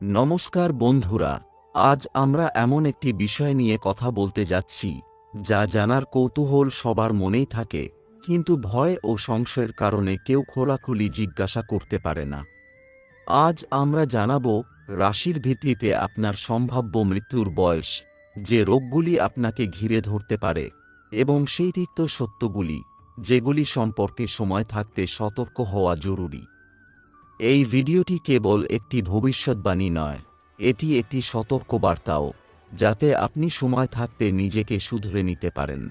নমস্কার বন্ধুরা, আজ আমরা এমন একটি বিষয় নিয়ে কথা বলতে যাচ্ছি, যা জানার কৌতূহল সবার মনেই থাকে, কিন্তু ভয় ও সংশয়ের কারণে কেউ খোলাখুলি জিজ্ঞাসা করতে পারে না। আজ আমরা জানাব, রাশির ভিত্তিতে আপনার সম্ভাব্য মৃত্যুর বয়স, যে রোগগুলি আপনাকে ঘিরে ধরতে পারে, এবং সেই তিক্ত সত্যগুলি, যেগুলি সম্পর্কে সময় থাকতে সতর্ক হওয়া জরুরি। এই ভিডিওটি কেবল একটি ভবিষ্যৎবাণী নয়, এটি একটি সতর্কবার্তাও, যাতে আপনি সময় থাকতে নিজেকে শুধরে নিতে পারেন।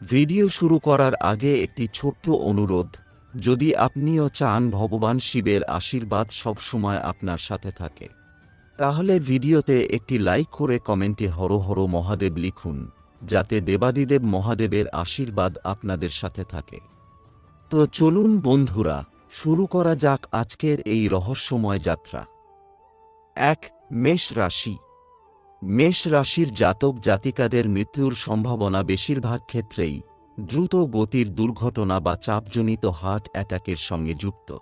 ভিডিও শুরু করার আগে একটি ছোট্ট অনুরোধ, যদি আপনিও চান ভগবান শিবের আশীর্বাদ সবসময় আপনার সাথে থাকে, তাহলে ভিডিওতে একটি লাইক করে কমেন্টে হর হর মহাদেব লিখুন, যাতে দেবাদিদেব মহাদেবের আশীর্বাদ আপনাদের সাথে থাকে। তো চলুন বন্ধুরা শুরু করা যাক আজকের এই রহস্যময় যাত্রা। এক, মেষ রাশি। মেষ রাশির জাতক জাতিকাদের মৃত্যুর সম্ভাবনা বেশিরভাগ ক্ষেত্রেই দ্রুত গতির দুর্ঘটনা বা চাপজনিত হার্ট অ্যাটাকের সঙ্গে যুক্ত।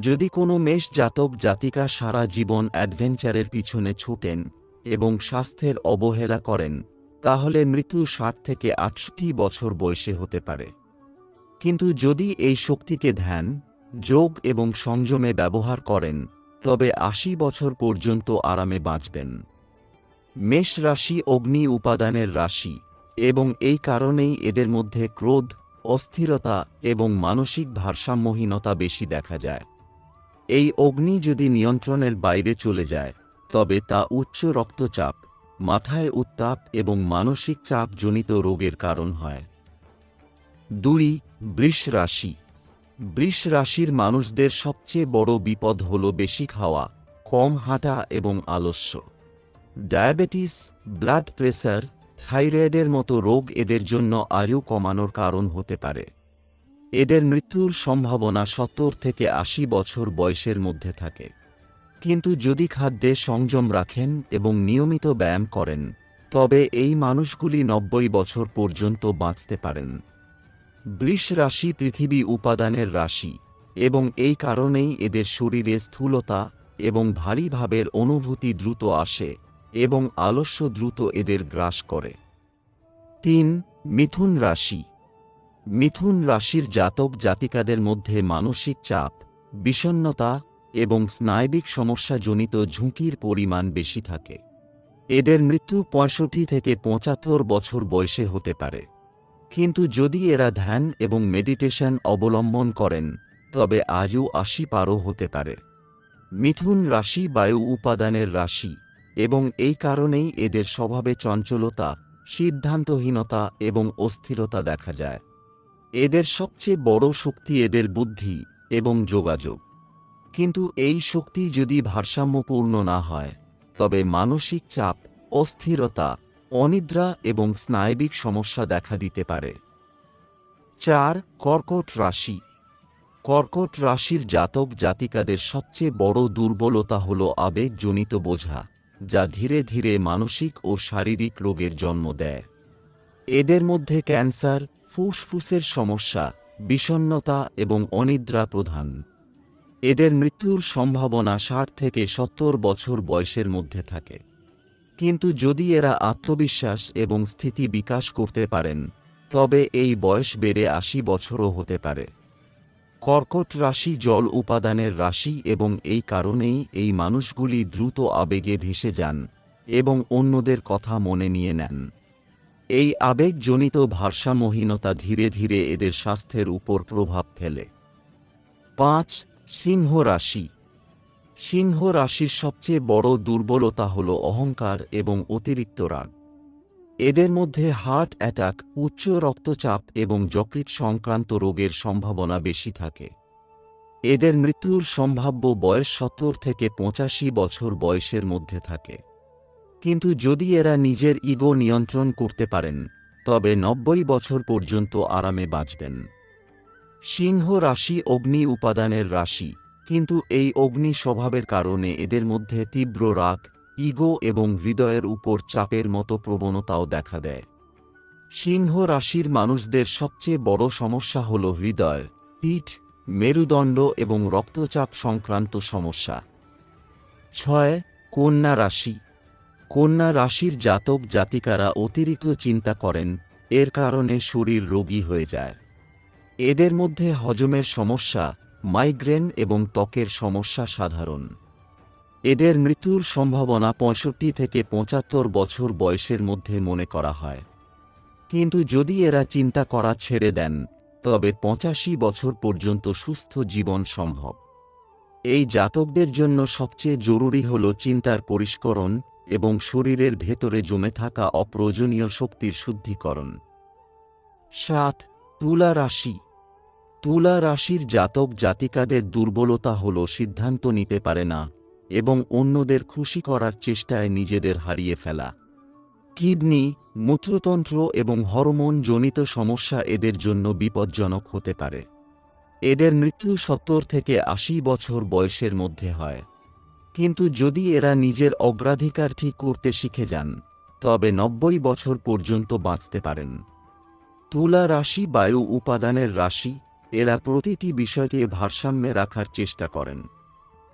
যদি কোনো মেষ জাতক জাতিকা সারা জীবন অ্যাডভেঞ্চারের পিছনে ছুটেন এবং স্বাস্থ্যের অবহেলা করেন, তাহলে মৃত্যু ষাট থেকে আটষট্টি বছর বয়সে হতে পারে। কিন্তু যদি এই শক্তিকে ধ্যান যোগ এবং সংযমে ব্যবহার করেন, তবে আশি বছর পর্যন্ত আরামে বাঁচবেন। মেষ রাশি অগ্নি উপাদানের রাশি, এবং এই কারণেই এদের মধ্যে ক্রোধ, অস্থিরতা এবং মানসিক ভারসাম্যহীনতা বেশি দেখা যায়। এই অগ্নি যদি নিয়ন্ত্রণের বাইরে চলে যায়, তবে তা উচ্চ রক্তচাপ, মাথায় উত্তাপ এবং মানসিক চাপজনিত রোগের কারণ হয়। দুই, বৃষ রাশি বৃষ রাশির মানুষদের সবচেয়ে বড় বিপদ হল বেশি খাওয়া, কম হাঁটা এবং আলস্য। ডায়াবেটিস, ব্লাড প্রেসার, থাইরয়েডের মতো রোগ এদের জন্য আয়ু কমানোর কারণ হতে পারে। এদের মৃত্যুর সম্ভাবনা সত্তর থেকে আশি বছর বয়সের মধ্যে থাকে। কিন্তু যদি খাদ্যে সংযম রাখেন এবং নিয়মিত ব্যায়াম করেন, তবে এই মানুষগুলি নব্বই বছর পর্যন্ত বাঁচতে পারেন। বৃষ রাশি পৃথিবী উপাদানের রাশি, এবং এই কারণেই এদের শরীরে স্থূলতা এবং ভারী ভাবের অনুভূতি দ্রুত আসে এবং আলস্য দ্রুত এদের গ্রাস করে। তিন, মিথুন রাশি। মিথুন রাশির জাতক জাতিকাদের মধ্যে মানসিক চাপ বিষণ্নতা এবং স্নায়বিক সমস্যাজনিত ঝুঁকির পরিমাণ বেশি থাকে। এদের মৃত্যু পঁয়ষট্টি থেকে পঁচাত্তর বছর বয়সে হতে পারে। কিন্তু যদি এরা ধ্যান এবং মেডিটেশন অবলম্বন করেন, তবে আজও আশি পারও হতে পারে। মিথুন রাশি বায়ু উপাদানের রাশি, এবং এই কারণেই এদের স্বভাবে চঞ্চলতা, সিদ্ধান্তহীনতা এবং অস্থিরতা দেখা যায়। এদের সবচেয়ে বড় শক্তি এদের বুদ্ধি এবং যোগাযোগ। কিন্তু এই শক্তি যদি ভারসাম্যপূর্ণ না হয়, তবে মানসিক চাপ, অস্থিরতা অনিদ্রা এবং স্নায়বিক সমস্যা দেখা দিতে পারে। চার, কর্কট রাশি। কর্কট রাশির জাতক জাতিকাদের সবচেয়ে বড় দুর্বলতা হল আবেগজনিত বোঝা, যা ধীরে ধীরে মানসিক ও শারীরিক রোগের জন্ম দেয়। এদের মধ্যে ক্যান্সার, ফুসফুসের সমস্যা বিষণ্নতা এবং অনিদ্রা প্রধান। এদের মৃত্যুর সম্ভাবনা ষাট থেকে সত্তর বছর বয়সের মধ্যে থাকে। কিন্তু যদি এরা আত্মবিশ্বাস এবং স্থিতি বিকাশ করতে পারেন, তবে এই বয়স বেড়ে আশি বছরও হতে পারে। কর্কট রাশি জল উপাদানের রাশি এবং এই কারণেই এই মানুষগুলি দ্রুত আবেগে ভেসে যান এবং অন্যদের কথা মনে নিয়ে নেন। এই আবেগজনিত ভারসাম্যহীনতা ধীরে ধীরে এদের স্বাস্থ্যের উপর প্রভাব ফেলে। পাঁচ, সিংহ রাশি। সিংহ রাশির সবচেয়ে বড় দুর্বলতা হল অহংকার এবং অতিরিক্ত রাগ। এদের মধ্যে হার্ট অ্যাটাক, উচ্চ রক্তচাপ এবং যকৃৎ সংক্রান্ত রোগের সম্ভাবনা বেশি থাকে। এদের মৃত্যুর সম্ভাব্য বয়স সত্তর থেকে পঁচাশি বছর বয়সের মধ্যে থাকে। কিন্তু যদি এরা নিজের ইগো নিয়ন্ত্রণ করতে পারেন, তবে নব্বই বছর পর্যন্ত আরামে বাঁচবেন। সিংহ রাশি অগ্নি উপাদানের রাশি। কিন্তু এই অগ্নি স্বভাবের কারণে এদের মধ্যে তীব্র রাগ, ইগো এবং হৃদয়ের উপর চাপের মতো প্রবণতাও দেখা দেয়। সিংহ রাশির মানুষদের সবচেয়ে বড় সমস্যা হল হৃদয়, পিঠ, মেরুদণ্ড এবং রক্তচাপ সংক্রান্ত সমস্যা। ছয়, কন্যা রাশি। কন্যা রাশির জাতক জাতিকারা অতিরিক্ত চিন্তা করেন, এর কারণে শরীর রোগী হয়ে যায়। এদের মধ্যে হজমের সমস্যা মাইগ্রেন এবং ত্বকের সমস্যা সাধারণ। এদের মৃত্যুর সম্ভাবনা পঁয়ষট্টি থেকে পঁচাত্তর বছর বয়সের মধ্যে মনে করা হয়। কিন্তু যদি এরা চিন্তা করা ছেড়ে দেন, তবে পঁচাশি বছর পর্যন্ত সুস্থ জীবন সম্ভব। এই জাতকদের জন্য সবচেয়ে জরুরি হল চিন্তার পরিষ্করণ এবং শরীরের ভেতরে জমে থাকা অপ্রয়োজনীয় শক্তির শুদ্ধিকরণ। সাত, তুলা রাশি। তুলা রাশির জাতক জাতিকাদের দুর্বলতা হল সিদ্ধান্ত নিতে পারে না এবং অন্যদের খুশি করার চেষ্টায় নিজেদের হারিয়ে ফেলা। কিডনি, মূত্রতন্ত্র এবং হরমোন জনিত সমস্যা এদের জন্য বিপজ্জনক হতে পারে। এদের মৃত্যু সত্তর থেকে আশি বছর বয়সের মধ্যে হয়। কিন্তু যদি এরা নিজের অগ্রাধিকার ঠিক করতে শিখে যান, তবে নব্বই বছর পর্যন্ত বাঁচতে পারেন। তুলা রাশি বায়ু উপাদানের রাশি এরা প্রতিটি বিষয়কে ভারসাম্যে রাখার চেষ্টা করেন।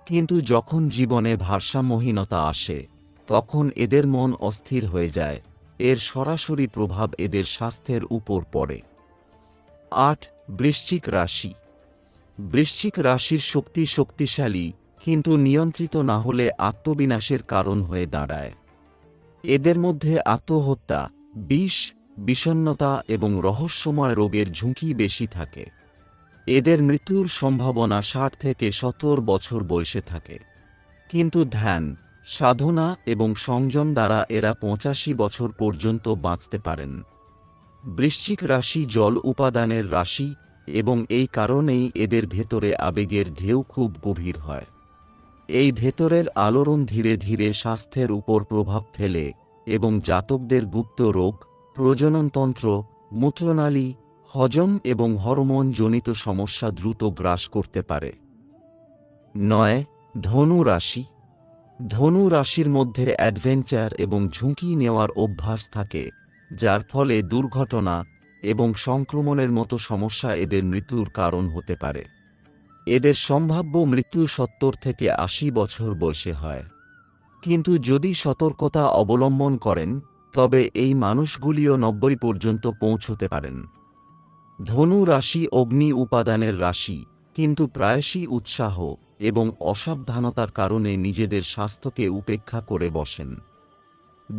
কিন্তু যখন জীবনে ভারসাম্যহীনতা আসে, তখন এদের মন অস্থির হয়ে যায়। এর সরাসরি প্রভাব এদের স্বাস্থ্যের উপর পড়ে। আট, বৃশ্চিক রাশি। বৃশ্চিক রাশির শক্তি শক্তিশালী, কিন্তু নিয়ন্ত্রিত না হলে আত্মবিনাশের কারণ হয়ে দাঁড়ায়। এদের মধ্যে আত্মহত্যা, বিষ বিষণ্নতা এবং রহস্যময় রোগের ঝুঁকি বেশি থাকে। এদের মৃত্যুর সম্ভাবনা ষাট থেকে সত্তর বছর বয়সে থাকে। কিন্তু ধ্যান, সাধনা এবং সংযম দ্বারা এরা পঁচাশি বছর পর্যন্ত বাঁচতে পারেন। বৃশ্চিক রাশি জল উপাদানের রাশি এবং এই কারণেই এদের ভেতরে আবেগের ঢেউ খুব গভীর হয়। এই ভেতরের আলোড়ন ধীরে ধীরে স্বাস্থ্যের উপর প্রভাব ফেলে এবং জাতকদের গুপ্ত রোগ, প্রজননতন্ত্র, মূত্রনালী হজম এবং হরমোন জনিত সমস্যা দ্রুত গ্রাস করতে পারে। নয়, ধনু রাশি। ধনু রাশির মধ্যে অ্যাডভেঞ্চার এবং ঝুঁকি নেওয়ার অভ্যাস থাকে, যার ফলে দুর্ঘটনা এবং সংক্রমণের মতো সমস্যা এদের মৃত্যুর কারণ হতে পারে। এদের সম্ভাব্য মৃত্যু সত্তর থেকে আশি বছর বয়সে হয়। কিন্তু যদি সতর্কতা অবলম্বন করেন, তবে এই মানুষগুলিও নব্বই পর্যন্ত পৌঁছতে পারেন। ধনু রাশি অগ্নি উপাদানের রাশি, কিন্তু প্রায়শই উৎসাহ এবং অসাবধানতার কারণে নিজেদের স্বাস্থ্যকে উপেক্ষা করে বসেন।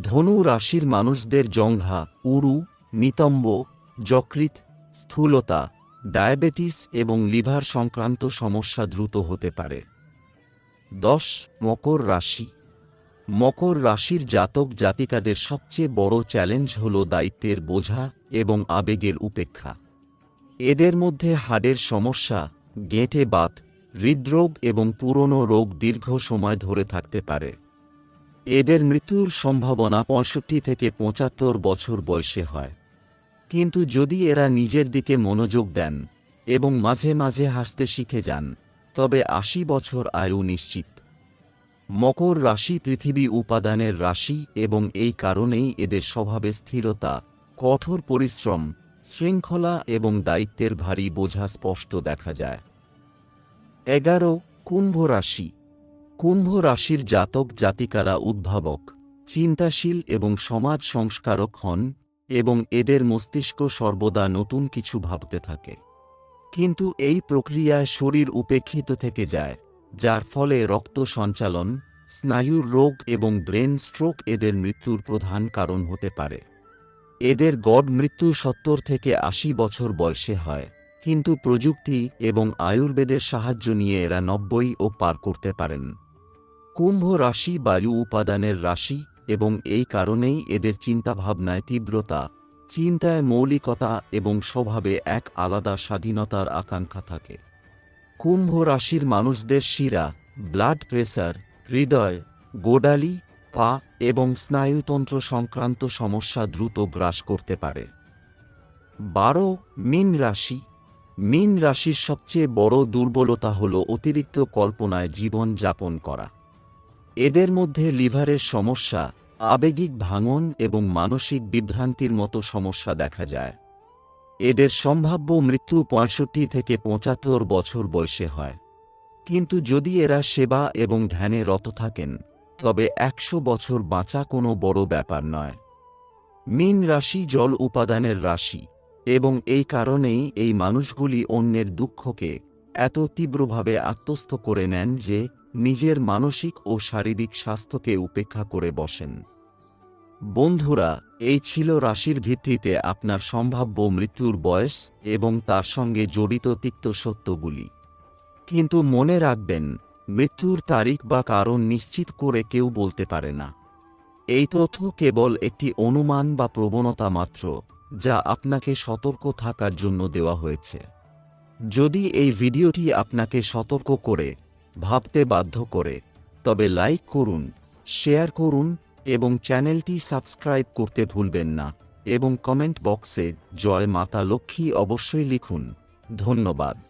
ধনু রাশির মানুষদের জংঘা উরু, নিতম্ব যকৃত স্থূলতা, ডায়াবেটিস এবং লিভার সংক্রান্ত সমস্যা দ্রুত হতে পারে। দশ, মকর রাশি। মকর রাশির জাতক জাতিকাদের সবচেয়ে বড় চ্যালেঞ্জ হল দায়িত্বের বোঝা এবং আবেগের উপেক্ষা। এদের মধ্যে হাড়ের সমস্যা, গেঁটে বাত, হৃদরোগ এবং পুরনো রোগ দীর্ঘ সময় ধরে থাকতে পারে। এদের মৃত্যুর সম্ভাবনা পঁয়ষট্টি থেকে পঁচাত্তর বছর বয়সে হয়। কিন্তু যদি এরা নিজের দিকে মনোযোগ দেন এবং মাঝে মাঝে হাসতে শিখে যান, তবে আশি বছর আয়ু নিশ্চিত। মকর রাশি পৃথিবী উপাদানের রাশি এবং এই কারণেই এদের স্বভাবে স্থিরতা, কঠোর পরিশ্রম শৃঙ্খলা এবং দায়িত্বের ভারী বোঝা স্পষ্ট দেখা যায়। এগারো, কুম্ভ রাশি। কুম্ভ রাশির জাতক জাতিকারা উদ্ভাবক, চিন্তাশীল এবং সমাজ সংস্কারক হন এবং এদের মস্তিষ্ক সর্বদা নতুন কিছু ভাবতে থাকে। কিন্তু এই প্রক্রিয়ায় শরীর উপেক্ষিত থেকে যায়, যার ফলে রক্ত সঞ্চালন, স্নায়ুর রোগ এবং ব্রেন স্ট্রোক এদের মৃত্যুর প্রধান কারণ হতে পারে। এদের গড় মৃত্যু সত্তর থেকে আশি বছর বয়সে হয়, কিন্তু প্রযুক্তি এবং আয়ুর্বেদের সাহায্য নিয়ে এরা নব্বই ও পার করতে পারেন। কুম্ভ রাশি বায়ু উপাদানের রাশি এবং এই কারণেই এদের চিন্তাভাবনায় তীব্রতা, চিন্তায় মৌলিকতা এবং স্বভাবে এক আলাদা স্বাধীনতার আকাঙ্ক্ষা থাকে। কুম্ভ রাশির মানুষদের শিরা, ব্লাড প্রেসার, হৃদয়, গোডালি, পা এবং স্নায়ুতন্ত্র সংক্রান্ত সমস্যা দ্রুত গ্রাস করতে পারে। বারো, মিন রাশি। মিন রাশির সবচেয়ে বড় দুর্বলতা হল অতিরিক্ত কল্পনায় জীবন যাপন করা। এদের মধ্যে লিভারের সমস্যা, আবেগিক ভাঙন এবং মানসিক বিভ্রান্তির মতো সমস্যা দেখা যায়। এদের সম্ভাব্য মৃত্যু পঁয়ষট্টি থেকে পঁচাত্তর বছর বয়সে হয়। কিন্তু যদি এরা সেবা এবং ধ্যানে রত থাকেন তবে একশো বছর বাঁচা কোনো বড় ব্যাপার নয়। মীন রাশি জল উপাদানের রাশি, এবং এই কারণেই এই মানুষগুলি অন্যের দুঃখকে এত তীব্রভাবে আত্মস্থ করে নেন যে নিজের মানসিক ও শারীরিক স্বাস্থ্যকে উপেক্ষা করে বসেন। বন্ধুরা, এই ছিল রাশির ভিত্তিতে আপনার সম্ভাব্য মৃত্যুর বয়স এবং তার সঙ্গে জড়িত তিক্ত সত্যগুলি। কিন্তু মনে রাখবেন মৃত্যুর তারিখ বা কারণ নিশ্চিত করে কেউ বলতে পারে না। এই তথ্য কেবল একটি অনুমান বা প্রবণতা মাত্র, যা আপনাকে সতর্ক থাকার জন্য দেওয়া হয়েছে। যদি এই ভিডিওটি আপনাকে সতর্ক করে, ভাবতে বাধ্য করে, তবে লাইক করুন, শেয়ার করুন এবং চ্যানেলটি সাবস্ক্রাইব করতে ভুলবেন না এবং কমেন্ট বক্সে জয় মাতা লক্ষ্মী অবশ্যই লিখুন। ধন্যবাদ।